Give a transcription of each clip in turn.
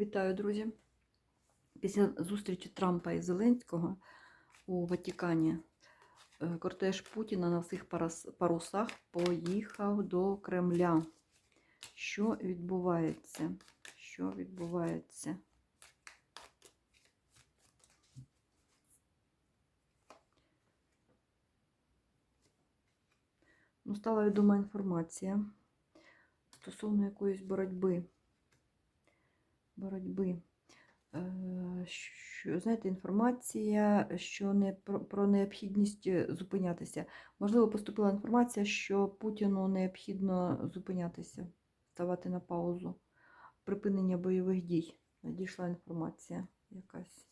Вітаю, друзі! Після зустрічі Трампа і Зеленського у Ватикані е, кортеж Путіна на всіх парусах поїхав до Кремля. Що відбувається? Що відбувається? Ну, стала відома інформація стосовно якоїсь боротьби. Боротьби. Е, Що, знаєте, інформація, що не про, про необхідність е, зупинятися. Можливо, поступила інформація, що Путіну необхідно зупинятися, ставати на паузу. Припинення бойових дій. Надійшла інформація якась.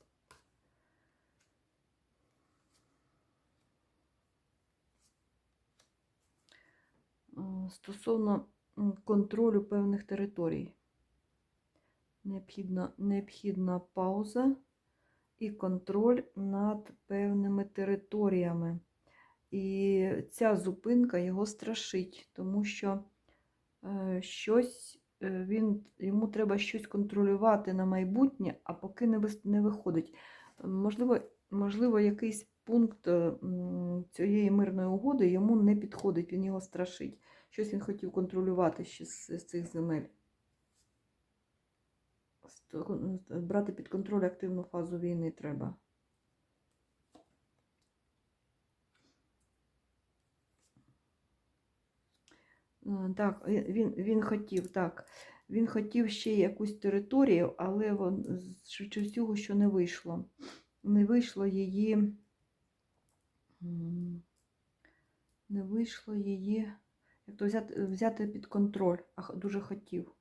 Е, Стосовно контролю певних територій. Необхідна, необхідна пауза і контроль над певними територіями. І ця зупинка його страшить, тому що е, щось е, він, йому треба щось контролювати на майбутнє, а поки не, не виходить. Можливо, можливо, якийсь пункт е, цієї мирної угоди йому не підходить, він його страшить. Щось він хотів контролювати ще з цих земель. Сто- Брати під контроль активну фазу війни треба. Так, він, він хотів, так. Він хотів ще якусь територію, але вон, швидше всього, що не вийшло. Не вийшло її. Не вийшло її. Як то взяти, взяти під контроль, а дуже хотів.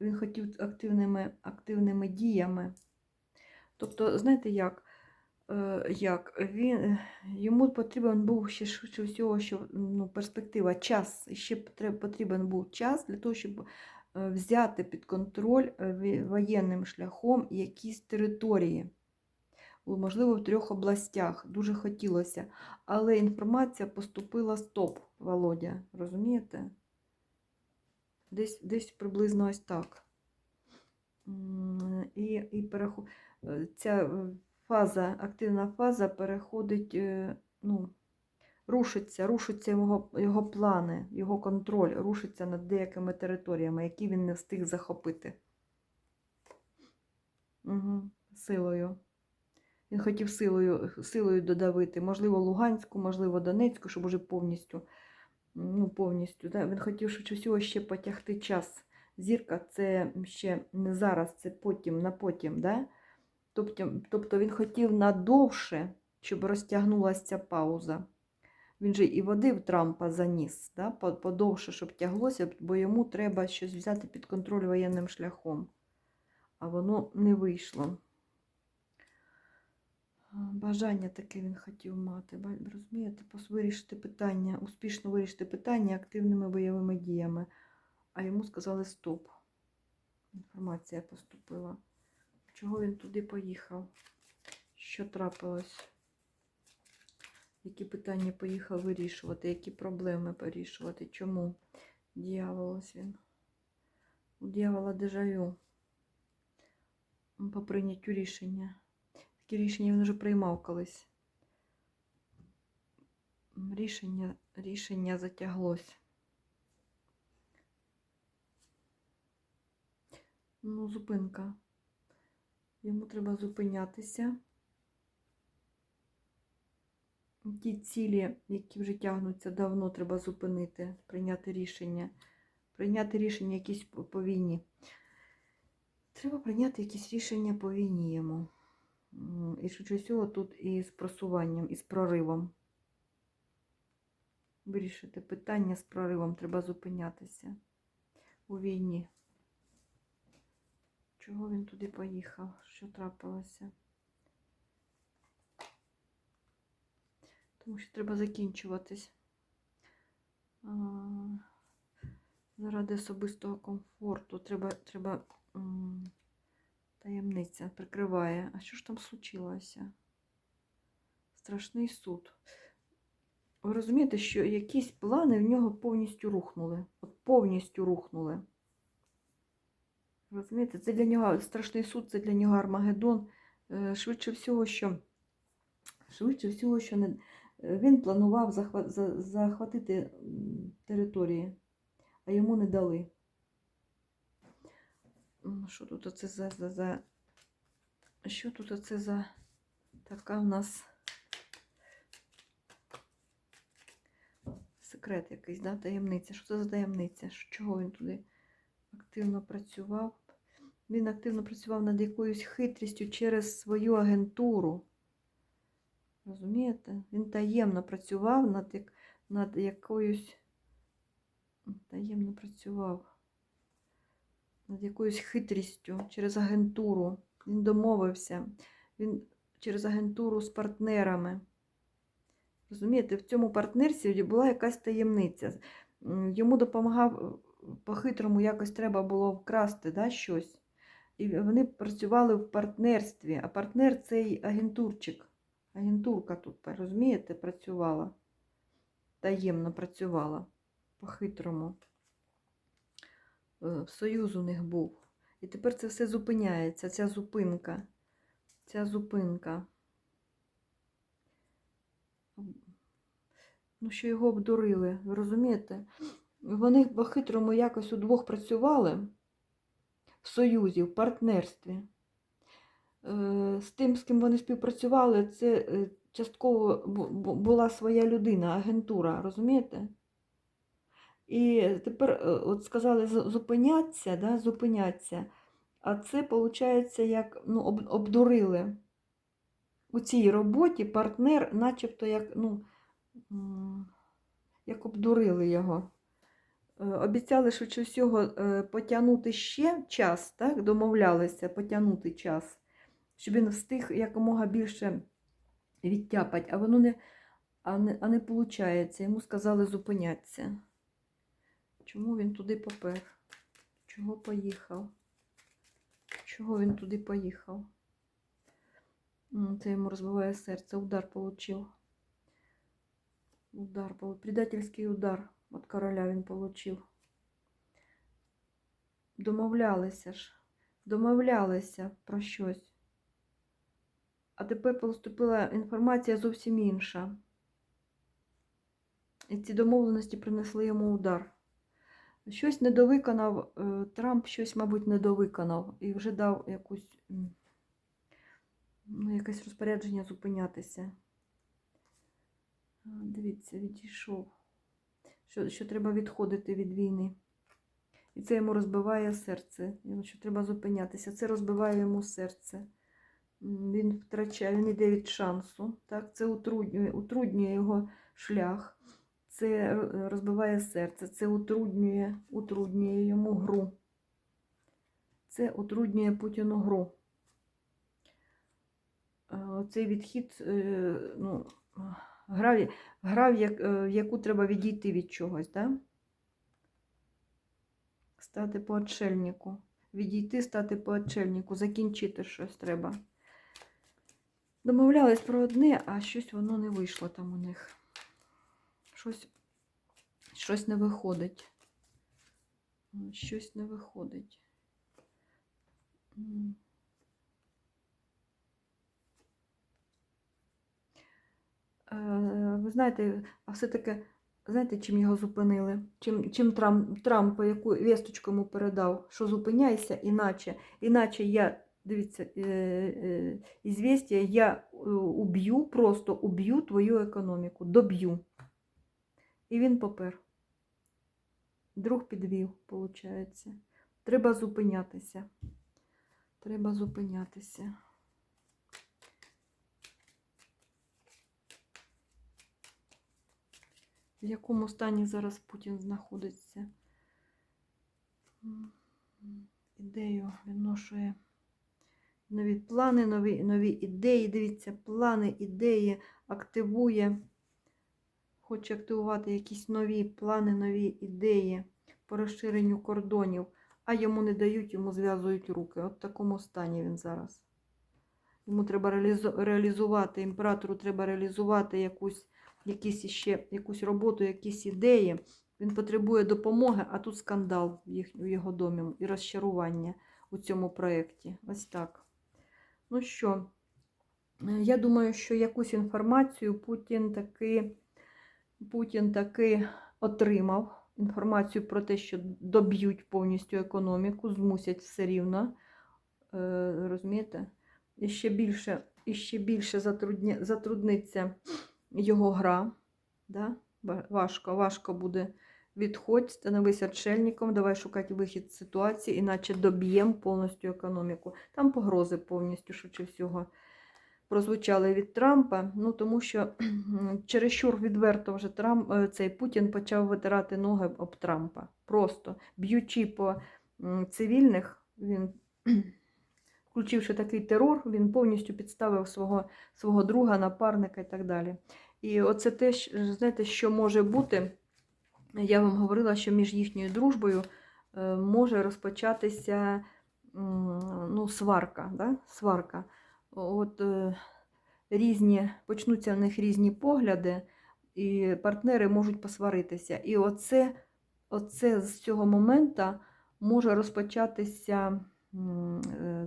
Він хотів активними, активними діями. Тобто, знаєте як? Е, як? Він, йому потрібен був ще швидше всього, що ну, перспектива, час. Ще потрібен був час для того, щоб е, взяти під контроль е, воєнним шляхом якісь території. Можливо, в трьох областях. Дуже хотілося. Але інформація поступила стоп, Володя. Розумієте? Десь, десь приблизно ось так. І, і переху... е, ця е, фаза, активна фаза переходить, е, ну, рушиться, рушаться його, його плани, його контроль, рушиться над деякими територіями, які він не встиг захопити. Угу. Силою. Він хотів силою, силою додавити, можливо, Луганську, можливо, Донецьку, щоб уже повністю, ну, повністю. Да? Він хотів швидше всього ще потягти час. Зірка це ще не зараз, це потім, на потім. Да? Тобто, тобто він хотів надовше, щоб розтягнулася ця пауза. Він же і водив Трампа заніс, да? подовше, щоб тяглося, бо йому треба щось взяти під контроль воєнним шляхом. А воно не вийшло. Бажання таке він хотів мати. Розумієте, вирішити питання, успішно вирішити питання активними бойовими діями. А йому сказали стоп. Інформація поступила. Чого він туди поїхав? Що трапилось? Які питання поїхав вирішувати, які проблеми вирішувати? Чому? Дьявол ось він. У дьявола дежавю. По прийняттю рішення. Такі рішення він вже приймав колись. Рішення, рішення затяглось. Ну, зупинка. Йому треба зупинятися. Ті цілі, які вже тягнуться давно, треба зупинити, прийняти рішення. Прийняти рішення якісь по війні. Треба прийняти якісь рішення по війні йому. І швидше всього тут і з просуванням, і з проривом. Вирішити питання з проривом треба зупинятися у війні. Чого він туди поїхав? Що трапилося? Тому що треба закінчуватись. Заради особистого комфорту треба, треба таємниця прикриває. А що ж там случилося? Страшний суд. Ви розумієте, що якісь плани в нього повністю рухнули. От повністю рухнули. Розумієте, це для нього страшний суд, це для нього Армагеддон. Е, Швидше всього, що швидше всього, що не... е, він планував захва... захватити території, а йому не дали. Що тут оце за, за, за... Що тут оце за така в нас секрет якийсь, да? таємниця. Що це за таємниця? Чого він туди активно працював? Він активно працював над якоюсь хитрістю через свою агентуру. Розумієте? Він таємно працював над, над якоюсь. Таємно працював над якоюсь хитрістю через агентуру. Він домовився. Він через агентуру з партнерами. Розумієте, в цьому партнерстві була якась таємниця. Йому допомагав по-хитрому якось треба було вкрасти да, щось. І вони працювали в партнерстві, а партнер цей агентурчик. Агентурка тут, розумієте, працювала. Таємно працювала по-хитрому. Е, Союз у них був. І тепер це все зупиняється, ця зупинка. Ця зупинка. Ну, що його обдурили, ви розумієте? Вони по-хитрому якось удвох працювали в союзі, в партнерстві. Е, З тим, з ким вони співпрацювали, це е, частково бу- бу- була своя людина, агентура, розумієте? І тепер е, от сказали зупиняться, да, зупиняться. А це, виходить, як ну, об, обдурили. У цій роботі партнер, начебто, як, ну, як обдурили його. Е, Обіцяли швидше всього е, потягнути ще час, так? домовлялися потягнути час, щоб він встиг якомога більше відтяпати, а воно не, а не, а не виходить. Йому сказали зупинятися. Чому він туди попер? Чого поїхав? Чого він туди поїхав? Це йому розбиває серце. Удар получив. Удар, пол- предательський удар від короля він получив. Домовлялися ж. Домовлялися про щось. А тепер поступила інформація зовсім інша. І ці домовленості принесли йому удар. Щось недовиконав, е, Трамп щось, мабуть, недовиконав і вже дав якусь, ну, якесь розпорядження зупинятися. Дивіться, відійшов. Що, що треба відходити від війни. І це йому розбиває серце. Що треба зупинятися. Це розбиває йому серце. Він втрачає, він йде від шансу. Так? Це утруднює, утруднює його шлях. Це розбиває серце, це утруднює, утруднює йому гру. Це утруднює Путіну гру. Е, Цей відхід, е, ну, гра, в- гра в як- е, в яку треба відійти від чогось, да? стати по отшельнику. Відійти, стати по отшельнику, закінчити щось треба. Домовлялись про одне, а щось воно не вийшло там у них. Щось, щось не виходить. Щось не виходить. Е, Ви знаєте, а все-таки, знаєте, чим його зупинили? Чим, чим Трамп, Трамп яку вісточку йому передав, що зупиняйся, іначе, іначе я, дивіться, е, е, ізвістя, я е, уб'ю, просто уб'ю твою економіку, доб'ю. І він попер. Друг підвів, виходить. Треба зупинятися. Треба зупинятися. В якому стані зараз Путін знаходиться? Ідею виношує нові плани, нові, нові ідеї. Дивіться, плани, ідеї активує. Хоче активувати якісь нові плани, нові ідеї по розширенню кордонів, а йому не дають, йому зв'язують руки. От в такому стані він зараз. Йому треба реалізувати, імператору треба реалізувати якусь, якісь іще, якусь роботу, якісь ідеї. Він потребує допомоги, а тут скандал в, їх, в його домі і розчарування. у цьому проєкті. Ось так. Ну що, е, я думаю, що якусь інформацію Путін таки, Путін таки отримав. Інформацію про те, що доб'ють повністю економіку, змусять все рівно. Е, розумієте? І ще більше, і ще більше затрудня, затрудниться його гра. Да? Важко, важко буде. Відходь, становись отшельником, давай шукати вихід з ситуації, іначе доб'ємо повністю економіку. Там погрози повністю, швидше всього, прозвучали від Трампа. Ну, тому що чересчур відверто вже Трамп, е, цей Путін почав витирати ноги об Трампа. Просто б'ючи по цивільних, він, включивши такий терор, він повністю підставив свого, свого друга, напарника і так далі. І оце те, знаєте, що може бути. Я вам говорила, що між їхньою дружбою е, може розпочатися ну, сварка. Да? сварка. От е, різні, почнуться в них різні погляди, і партнери можуть посваритися. І оце, оце з цього моменту може розпочатися, е,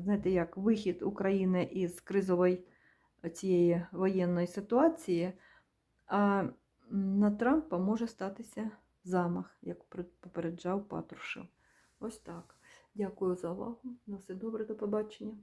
знаєте, як вихід України із кризової цієї воєнної ситуації, а на Трампа може статися замах, як попереджав Патрушев. Ось так. Дякую за увагу. На все добре, до побачення.